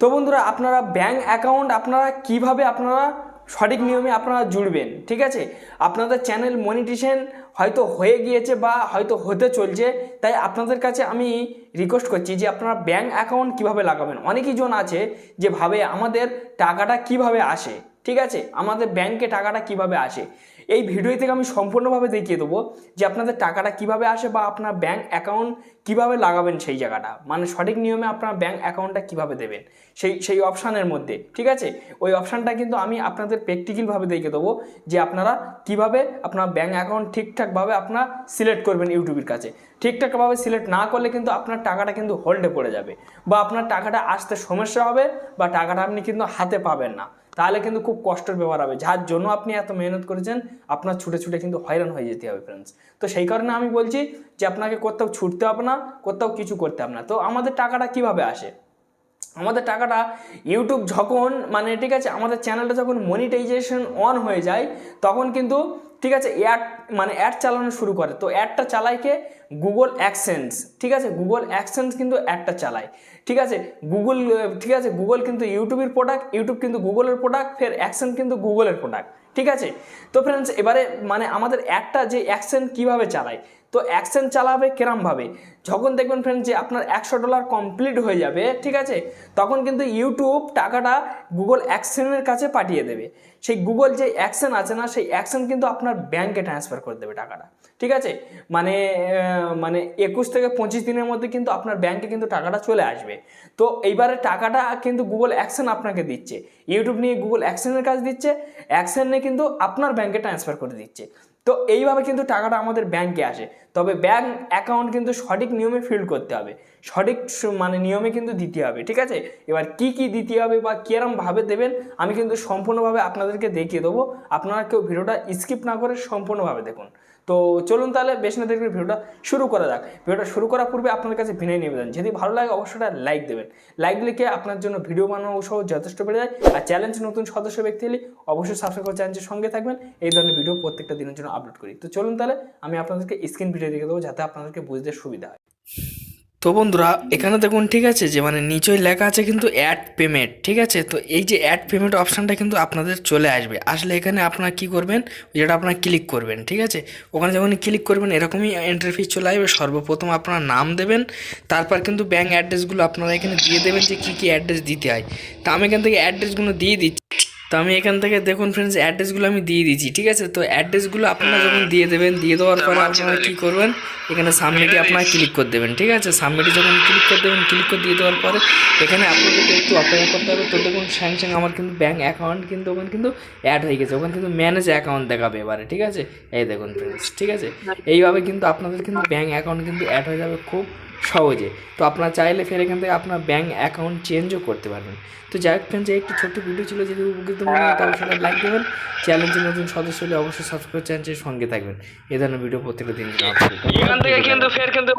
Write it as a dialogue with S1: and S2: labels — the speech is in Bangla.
S1: তো বন্ধুরা, আপনারা ব্যাঙ্ক অ্যাকাউন্ট আপনারা কীভাবে আপনারা সঠিক নিয়মে আপনারা জুড়বেন, ঠিক আছে? আপনাদের চ্যানেল মনিটেশন হয়তো হয়ে গিয়েছে বা হয়তো হতে চলছে, তাই আপনাদের কাছে আমি রিকোয়েস্ট করছি যে আপনারা ব্যাঙ্ক অ্যাকাউন্ট কীভাবে লাগাবেন? অনেকই জন আছে যে ভাবে আমাদের টাকাটা কীভাবে আসে ঠিক আছে? আমাদের ব্যাংকে টাকাটা কীভাবে আসে? এই ভিডিও থেকে আমি সম্পূর্ণভাবে দেখিয়ে দেবো যে আপনাদের টাকাটা কীভাবে আসে বা আপনার ব্যাংক অ্যাকাউন্ট কীভাবে লাগাবেন সেই জায়গাটা। মানে সঠিক নিয়মে আপনার ব্যাংক অ্যাকাউন্টটা কীভাবে দেবেন? সেই সেই অপশানের মধ্যে, ঠিক আছে? ওই অপশানটা কিন্তু আমি আপনাদের প্র্যাকটিক্যালভাবে দেখিয়ে দেবো যে আপনারা কীভাবে আপনার ব্যাংক অ্যাকাউন্ট ঠিকঠাকভাবে আপনার সিলেক্ট করবেন ইউটিউবের কাছে। ঠিকঠাকভাবে সিলেক্ট না করলে কিন্তু আপনার টাকাটা কিন্তু হোল্ডে পড়ে যাবে বা আপনার টাকাটা আসতে সমস্যা হবে বা টাকাটা আপনি কিন্তু হাতে পাবেন না। তাহলে কিন্তু খুব কষ্টের ব্যাপার হবে। যার জন্য আপনি এত মেহনত করেছেন, আপনার ছুটে ছুটে কিন্তু হয়রান হয়ে যেতে হবে ফ্রেন্ডস তো সেই কারণে আমি বলছি যে, আপনাকে কোথাও ছুটতে হবে না, কোথাও কিছু করতে হবে না। তো আমাদের টাকাটা কীভাবে আসে? আমাদের টাকাটা ইউটিউব যখন মানে ঠিক আছে, আমাদের চ্যানেলটা যখন মনিটাইজেশন অন হয়ে যায়, তখন কিন্তু ঠিক আছে অ্যাড মানে অ্যাড চালানো শুরু করে। তো অ্যাডটা চালায় কে? গুগল অ্যাকসেন্স ঠিক আছে গুগল অ্যাকসেন্স কিন্তু অ্যাডটা চালায়। ঠিক আছে গুগল ঠিক আছে গুগল কিন্তু ইউটিউবের প্রোডাক্ট ইউটিউব কিন্তু গুগলের প্রোডাক্ট ফের অ্যাকসেন্স কিন্তু গুগলের প্রোডাক্ট ঠিক আছে? তো ফ্রেন্ডস এবারে মানে আমাদের অ্যাডটা যে অ্যাকসেন্ট কীভাবে চালায়? তো অ্যাকসেন্ট চালাবে কেরমভাবে? যখন দেখবেন ফ্রেন্ড যে আপনার একশো ডলার কমপ্লিট হয়ে যাবে, ঠিক আছে? তখন কিন্তু ইউটিউব টাকাটা গুগল অ্যাকশনের কাছে পাঠিয়ে দেবে। সেই গুগল যে অ্যাকশন আছে না, সেই অ্যাকশন কিন্তু আপনার ব্যাংকে ট্রান্সফার করে দেবে টাকাটা। ঠিক আছে? মানে মানে একুশ থেকে পঁচিশ দিনের মধ্যে কিন্তু আপনার ব্যাংকে কিন্তু টাকাটা চলে আসবে। তো এইবারে টাকাটা কিন্তু গুগল অ্যাকশন আপনাকে দিচ্ছে। ইউটিউব নিয়ে গুগল অ্যাকশনের কাজ দিচ্ছে। অ্যাকশন কিন্তু আপনার ব্যাংকে ট্রান্সফার করে দিচ্ছে। তো এইভাবে কিন্তু টাকাটা আমাদের ব্যাংকে আসে। তবে ব্যাংক অ্যাকাউন্ট কিন্তু সঠিক নিয়মে ফিল করতে হবে। সঠিক মানে নিয়মে কিন্তু দিতে হবে, ঠিক আছে? এবার কি কি দিতে হবে বা কিরমভাবে দেবেন, আমি কিন্তু সম্পূর্ণভাবে আপনাদেরকে দেখিয়ে দেবো। আপনারা কেউ ভিডিওটা স্কিপ না করে সম্পূর্ণভাবে দেখুন। তো চলুন তাহলে, বেশ না দেখবে ভিডিওটা শুরু করা যাক। ভিডিওটা শুরু করার পূর্বে আপনার কাছে বিনয় নিবেদন। যদি ভালো লাগে, অবশ্যই লাইক দেবেন। লাইক কি আপনার জন্য ভিডিও বানানো সহ যথেষ্ট বেড়ে যায়। আর চ্যালেঞ্জ নতুন সদস্য ব্যক্তি হলে অবশ্যই সাবস্ক্রাইব করে চ্যানেলের সঙ্গে থাকবেন। এই ধরনের ভিডিও প্রত্যেকটা দিনের জন্য আপলোড করি। তো চলুন তাহলে, আমি আপনাদেরকে স্ক্রিন ভিডিও দেখে দেবো যাতে আপনাদেরকে বুঝতে সুবিধা হয়। তো বন্ধুরা, এখানে দেখুন, ঠিক আছে, যে মানে নিচেই লেখা আছে কিন্তু অ্যাড পেমেন্ট ঠিক আছে? তো এই যে অ্যাড পেমেন্ট অপশানটা কিন্তু আপনাদের চলে আসবে। আসলে এখানে আপনারা কি করবেন? যেটা আপনারা ক্লিক করবেন, ঠিক আছে? ওখানে যখন ক্লিক করবেন, এরকমই এন্ট্রি চলে আসবে। সর্বপ্রথম আপনারা নাম দেবেন, তারপর কিন্তু ব্যাঙ্ক অ্যাড্রেসগুলো আপনারা এখানে দিয়ে দেবেন যে কী কী অ্যাড্রেস দিতে হয়। তা আমি এখান থেকে অ্যাড্রেসগুলো দিয়ে দিচ্ছি। তো আমি এখান থেকে দেখুন ফ্রেন্ডস অ্যাড্রেসগুলো আমি দিয়ে দিচ্ছি ঠিক আছে? তো অ্যাড্রেসগুলো আপনারা যখন দিয়ে দেবেন দিয়ে দেওয়ার পরে আপনারা কী করবেন? এখানে সাবমিটে আপনারা ক্লিক করে দেবেন ঠিক আছে? সাবমিটে যখন ক্লিক করে দেবেন ক্লিক করে দিয়ে দেওয়ার পরে এখানে আপনাদেরকে একটু অপেক্ষা করতে হবে। তো দেখুন সঙ্গে আমার কিন্তু ব্যাঙ্ক অ্যাকাউন্ট কিন্তু ওখানে কিন্তু অ্যাড হয়ে গেছে ওখানে কিন্তু ম্যানেজ অ্যাকাউন্ট দেখাবে এবারে ঠিক আছে? এই দেখুন ফ্রেন্ডস ঠিক আছে? এইভাবে কিন্তু আপনাদের কিন্তু ব্যাঙ্ক অ্যাকাউন্ট কিন্তু অ্যাড হয়ে যাবে খুব সহজে। তো আপনারা চাইলে ফের এখান থেকে আপনার ব্যাঙ্ক অ্যাকাউন্ট চেঞ্জও করতে পারবেন। তো যাই হোক ফ্রেন্ডস এই একটি ছোট্ট ভিডিও ছিল যদি উপকৃত মনে হয়। তাহলে সেটা লাইক দেবেন। চ্যানেলটি নতুন সদস্য হলে অবশ্যই সাবস্ক্রাইব চ্যানেলের সঙ্গে থাকবেন। এ ধরনের ভিডিও প্রত্যেকটা দিন
S2: এখান থেকে কিন্তু ফের কিন্তু